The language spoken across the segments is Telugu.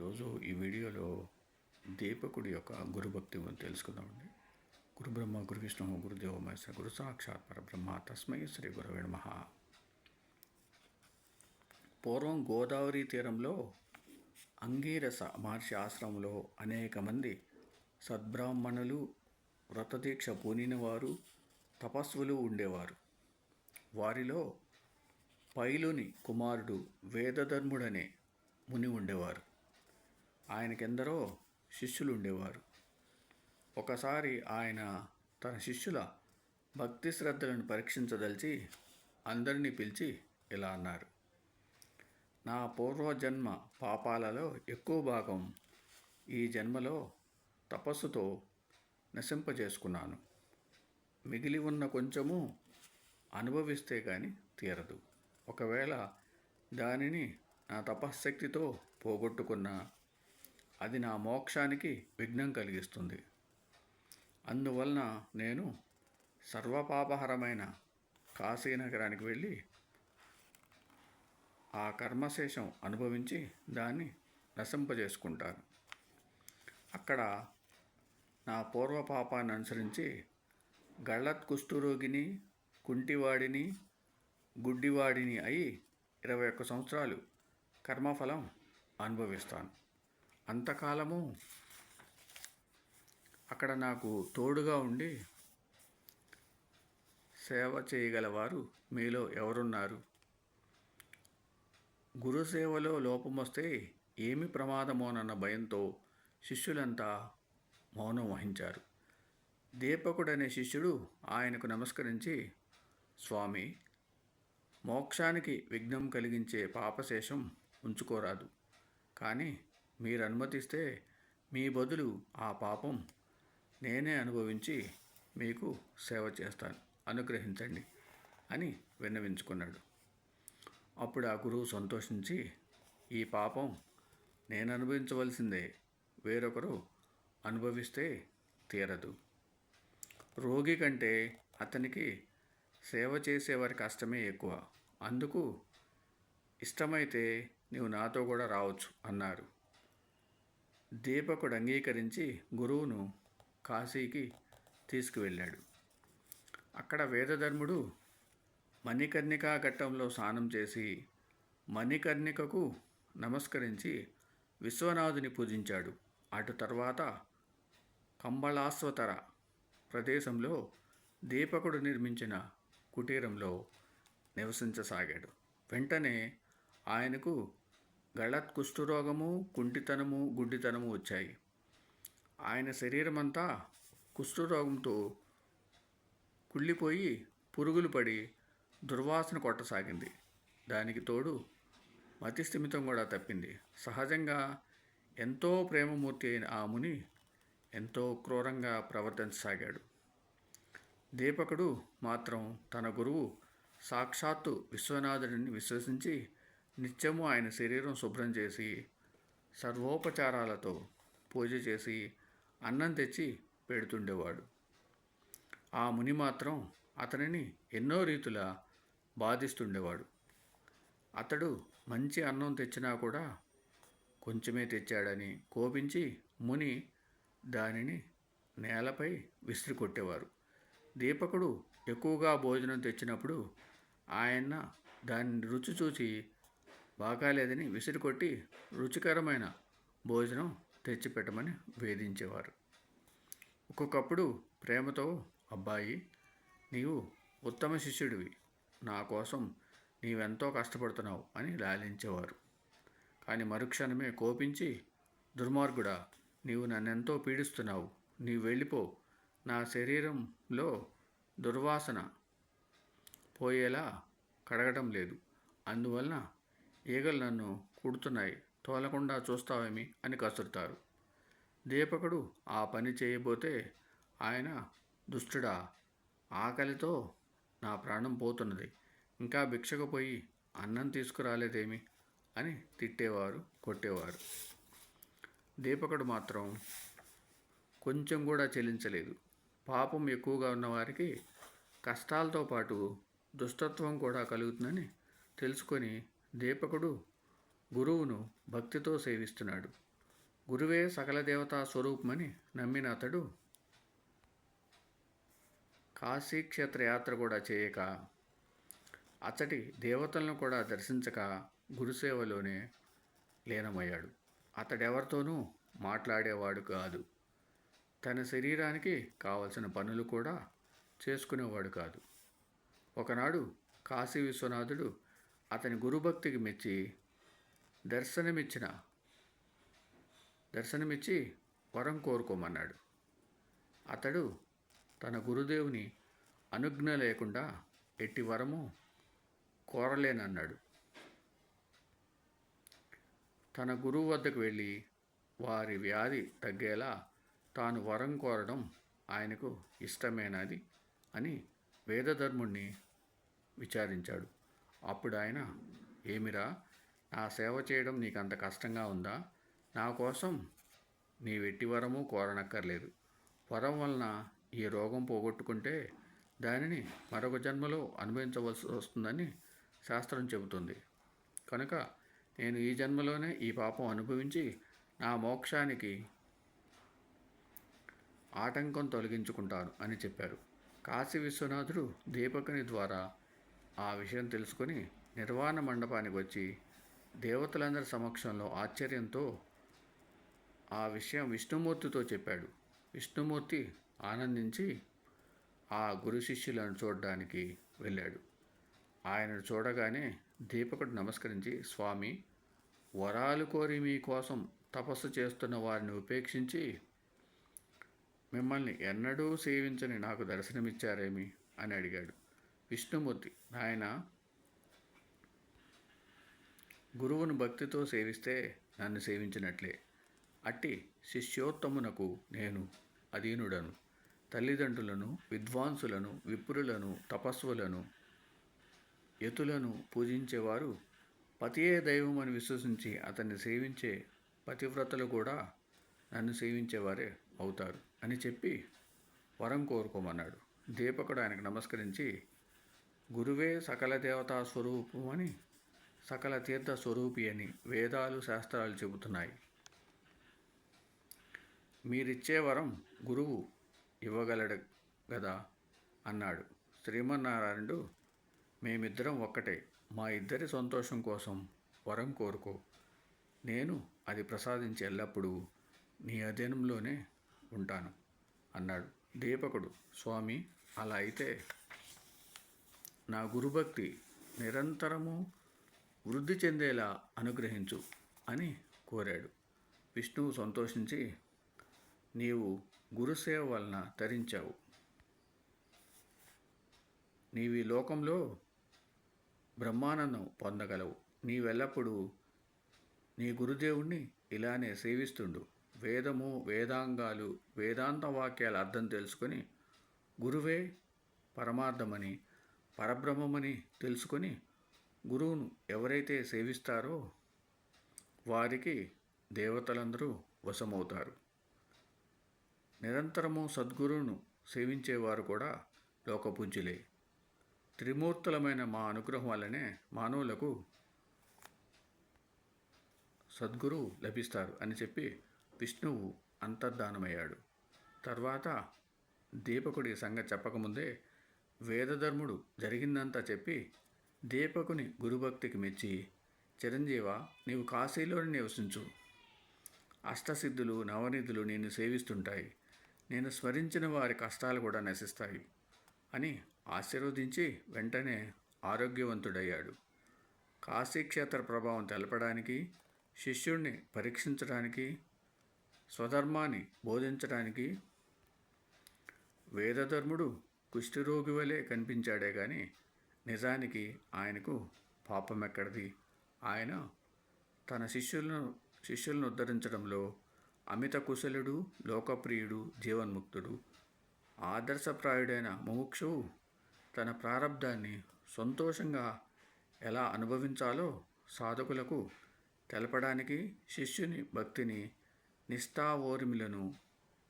ఈరోజు ఈ వీడియోలో దీపకుడి యొక్క గురుభక్తి గురించి తెలుసుకుందామండి. గురు బ్రహ్మ గురు విష్ణు గురుదేవ మహేశ్వర గురు సాక్షాత్ పరబ్రహ్మ తస్మై శ్రీ గురవే నమ. పూర్వం గోదావరి తీరంలో అంగీరస మహర్షి ఆశ్రమంలో అనేక మంది సద్బ్రాహ్మణులు వ్రతదీక్ష పూనిన వారు తపస్సులు ఉండేవారు. వారిలో పైలుని కుమారుడు వేదధర్ముడనే ముని ఉండేవారు. ఆయనకెందరో శిష్యులు ఉండేవారు ఒకసారి ఆయన తన శిష్యుల భక్తి శ్రద్ధలను పరీక్షించదలిచి అందరినీ పిలిచి ఇలా అన్నారు నా పూర్వజన్మ పాపాలలో ఎక్కువ భాగం ఈ జన్మలో తపస్సుతో నశింపజేసుకున్నాను. మిగిలి ఉన్న కొంచెము అనుభవిస్తే కానీ తీరదు. ఒకవేళ దానిని నా తపశ్శక్తితో పోగొట్టుకున్నా అది నా మోక్షానికి విఘ్నం కలిగిస్తుంది. అందువలన నేను సర్వపాపహరమైన కాశీనగరానికి వెళ్ళి ఆ కర్మశేషం అనుభవించి దాన్ని నశింపజేసుకుంటాను. అక్కడ నా పూర్వపాపాన్ని అనుసరించి గళ్ళత్ కుష్ఠరోగిని కుంటివాడిని గుడ్డివాడిని అయి ఇరవై ఒక్క సంవత్సరాలు కర్మఫలం అనుభవిస్తాను. అంతకాలము అక్కడ నాకు తోడుగా ఉండి సేవ చేయగలవారు మీలో ఎవరున్నారు? గురుసేవలో లోపం వస్తే ఏమి ప్రమాదమోనన్న భయంతో శిష్యులంతా మౌనం వహించారు. దీపకుడనే శిష్యుడు ఆయనకు నమస్కరించి స్వామి మోక్షానికి విఘ్నం కలిగించే పాపశేషం ఉంచుకోరాదు. కానీ మీరు అనుమతిస్తే మీ బదులు ఆ పాపం నేనే అనుభవించి మీకు సేవ చేస్తాను. అనుగ్రహించండి అని విన్నవించుకున్నాడు. అప్పుడు ఆ గురువు సంతోషించి ఈ పాపం నేను అనుభవించవలసిందే వేరొకరు అనుభవిస్తే తీరదు. రోగి కంటే అతనికి సేవ చేసేవారి కష్టమే ఎక్కువ. అందుకు ఇష్టమైతే నీవు నాతో కూడా రావచ్చు అన్నారు. దీపకుడు అంగీకరించి గురువును కాశీకి తీసుకువెళ్ళాడు. అక్కడ వేదధర్ముడు మణికర్ణికా ఘట్టంలో స్నానం చేసి మణికర్ణికకు నమస్కరించి విశ్వనాథుని పూజించాడు. అటు తర్వాత కంబళాస్వతర ప్రదేశంలో దీపకుడు నిర్మించిన కుటీరంలో నివసించసాగాడు. వెంటనే ఆయనకు గళత్ కుష్ఠరోగము కుంటితనము గుడ్డితనము వచ్చాయి. ఆయన శరీరమంతా కుష్ఠరోగంతో కుళ్ళిపోయి పురుగులు పడి దుర్వాసన కొట్టసాగింది. దానికి తోడు మతిస్థిమితం కూడా తప్పింది. సహజంగా ఎంతో ప్రేమమూర్తి అయిన ఆ ముని ఎంతో క్రూరంగా ప్రవర్తించసాగాడు. దీపకుడు మాత్రం తన గురువు సాక్షాత్తు విశ్వనాథుడిని విశ్వసించి నిత్యము ఆయన శరీరం శుభ్రం చేసి సర్వోపచారాలతో పూజ చేసి అన్నం తెచ్చి పెడుతుండేవాడు. ఆ ముని మాత్రం అతనిని ఎన్నో రీతుల బాధిస్తుండేవాడు. అతడు మంచి అన్నం తెచ్చినా కూడా కొంచెమే తెచ్చాడని కోపించి ముని దానిని నేలపై విసిరి కొట్టేవారు. దీపకుడు ఎక్కువగా భోజనం తెచ్చినప్పుడు ఆయన దాన్ని రుచి చూసి బాగాలేదని విసిరికొట్టి రుచికరమైన భోజనం తెచ్చిపెట్టమని వేధించేవారు. ఒక్కొక్కప్పుడు ప్రేమతో అబ్బాయి నీవు ఉత్తమ శిష్యుడివి. నా కోసం నీవెంతో కష్టపడుతున్నావు అని లాలించేవారు. కానీ మరుక్షణమే కోపించి దుర్మార్గుడా నీవు నన్నెంతో పీడిస్తున్నావు. నీవు వెళ్ళిపో. నా శరీరంలో దుర్వాసన పోయేలా కడగటం లేదు. అందువలన ఈగలు నన్ను కుడుతున్నాయి తోలకుండా చూస్తావేమి? అని కసురుతారు. దీపకుడు ఆ పని చేయబోతే ఆయన దుష్టుడా ఆకలితో నా ప్రాణం పోతున్నది. ఇంకా భిక్షకు పోయి అన్నం తీసుకురాలేదేమి? అని తిట్టేవారు కొట్టేవారు. దీపకుడు మాత్రం కొంచెం కూడా చెల్లించలేదు పాపం ఎక్కువగా ఉన్నవారికి కష్టాలతో పాటు దుష్టత్వం కూడా కలుగుతుందని తెలుసుకొని దీపకుడు గురువును భక్తితో సేవిస్తున్నాడు. గురువే సకల దేవతా స్వరూపమని నమ్మిన అతడు కాశీక్షేత్ర యాత్ర కూడా చేయక అతడి దేవతలను కూడా దర్శించక గురుసేవలోనే లీనమయ్యాడు. అతడెవరితోనూ మాట్లాడేవాడు కాదు. తన శరీరానికి కావలసిన పనులు కూడా చేసుకునేవాడు కాదు. ఒకనాడు కాశీ విశ్వనాథుడు అతని గురుభక్తికి మెచ్చి దర్శనమిచ్చిన దర్శనమిచ్చి వరం కోరుకోమన్నాడు. అతడు తన గురుదేవుని అనుజ్ఞ లేకుండా ఎట్టి వరము కోరలేనన్నాడు. తన గురువు వద్దకు వెళ్ళి వారి వ్యాధి తగ్గేలా తాను వరం కోరడం ఆయనకు ఇష్టమేనది అని వేదధర్ముణ్ణి విచారించాడు. అప్పుడు ఆయన ఏమిరా? నా సేవ చేయడం నీకు అంత కష్టంగా ఉందా? నా కోసం నీ వెట్టి వరము కోరనక్కర్లేదు. వరం వలన ఈ రోగం పోగొట్టుకుంటే దానిని మరొక జన్మలో అనుభవించవలసి వస్తుందని శాస్త్రం చెబుతుంది. కనుక నేను ఈ జన్మలోనే ఈ పాపం అనుభవించి నా మోక్షానికి ఆటంకం తొలగించుకుంటాను అని చెప్పారు. కాశీ విశ్వనాథుడు దీపకుని ద్వారా ఆ విషయం తెలుసుకొని నిర్వాణ మండపానికి వచ్చి దేవతలందరి సమక్షంలో ఆశ్చర్యంతో ఆ విషయం విష్ణుమూర్తితో చెప్పాడు. విష్ణుమూర్తి ఆనందించి ఆ గురు శిష్యులను చూడడానికి వెళ్ళాడు. ఆయనను చూడగానే దీపకుడు నమస్కరించి స్వామి వరాలు కోరి మీకోసం తపస్సు చేస్తున్న వారిని ఉపేక్షించి మిమ్మల్ని ఎన్నడూ సేవించని నాకు దర్శనమిచ్చారేమి? అని అడిగాడు. విష్ణుమూర్తి. నాయన గురువును భక్తితో సేవిస్తే నన్ను సేవించినట్లే. అట్టి శిష్యోత్తమునకు నేను అధీనుడను. తల్లిదండ్రులను విద్వాంసులను విప్రులను తపస్సులను యతులను పూజించేవారు పతియే దైవం అని విశ్వసించి అతన్ని సేవించే పతివ్రతలు కూడా నన్ను సేవించేవారే అవుతారు అని చెప్పి వరం కోరుకోమన్నాడు. దీపకుడు ఆయనకు నమస్కరించి గురువే సకల దేవతా స్వరూపం అని సకల తీర్థ స్వరూపి అని వేదాలు శాస్త్రాలు చెబుతున్నాయి. మీరిచ్చే వరం గురువు ఇవ్వగలడు కదా అన్నాడు. శ్రీమన్నారాయణుడు మేమిద్దరం ఒక్కటే మా ఇద్దరి సంతోషం కోసం వరం కోరుకో. నేను అది ప్రసాదించి ఎల్లప్పుడూ నీ అధీనంలోనే ఉంటాను అన్నాడు దీపకుడు. స్వామి అలా అయితే నా గురుభక్తి నిరంతరము వృద్ధి చెందేలా అనుగ్రహించు అని కోరాడు. విష్ణువు సంతోషించి నీవు గురుసేవ వలన తరించావు. నీవి లోకంలో బ్రహ్మానందం పొందగలవు. నీవెల్లప్పుడూ నీ గురుదేవుణ్ణి ఇలానే సేవిస్తుండు. వేదము వేదాంగాలు వేదాంత వాక్యాల అర్థం తెలుసుకొని గురువే పరమార్థమని పరబ్రహ్మమని తెలుసుకొని గురువును ఎవరైతే సేవిస్తారో వారికి దేవతలందరూ వశమవుతారు. నిరంతరము సద్గురువును సేవించేవారు కూడా లోకపూజ్యులే. త్రిమూర్తులమైన మా అనుగ్రహం వల్లనే మానవులకు సద్గురు లభిస్తారు అని చెప్పి విష్ణువు అంతర్ధానమయ్యాడు. తర్వాత దీపకుడి సంగతి చెప్పకముందే వేదధర్ముడు జరిగిందంతా చెప్పి దీపకుని గురుభక్తికి మెచ్చి చిరంజీవ నీవు కాశీలోని నివసించు. అష్టసిద్ధులు నవనిధులు నిన్ను సేవిస్తుంటాయి. నేను స్మరించిన వారి కష్టాలు కూడా నశిస్తాయి అని ఆశీర్వదించి వెంటనే ఆరోగ్యవంతుడయ్యాడు. కాశీక్షేత్ర ప్రభావం తెలపడానికి శిష్యుణ్ణి పరీక్షించడానికి స్వధర్మాన్ని బోధించడానికి వేదధర్ముడు కుష్ఠరోగి వలె కనిపించాడే కానీ నిజానికి ఆయనకు పాపం ఎక్కడిది ఆయన తన శిష్యులను శిష్యులను ఉద్ధరించడంలో అమిత కుశలుడు లోకప్రియుడు జీవన్ముక్తుడు ఆదర్శప్రాయుడైన ముముక్షువు తన ప్రారంధాన్ని సంతోషంగా ఎలా అనుభవించాలో సాధకులకు తెలపడానికి శిష్యుని భక్తిని నిష్ఠావోరిమిలను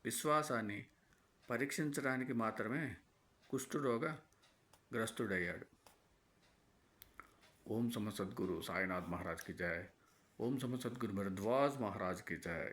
విశ్వాసాన్ని పరీక్షించడానికి మాత్రమే కుష్ఠరోగ గ్రస్తుడయ్యాడు ఓం సమ సద్గురు సాయినాథ్ మహారాజ్ కి జయ ఓం సమ సద్గురు భరద్వాజ్ మహారాజ్ కి జయ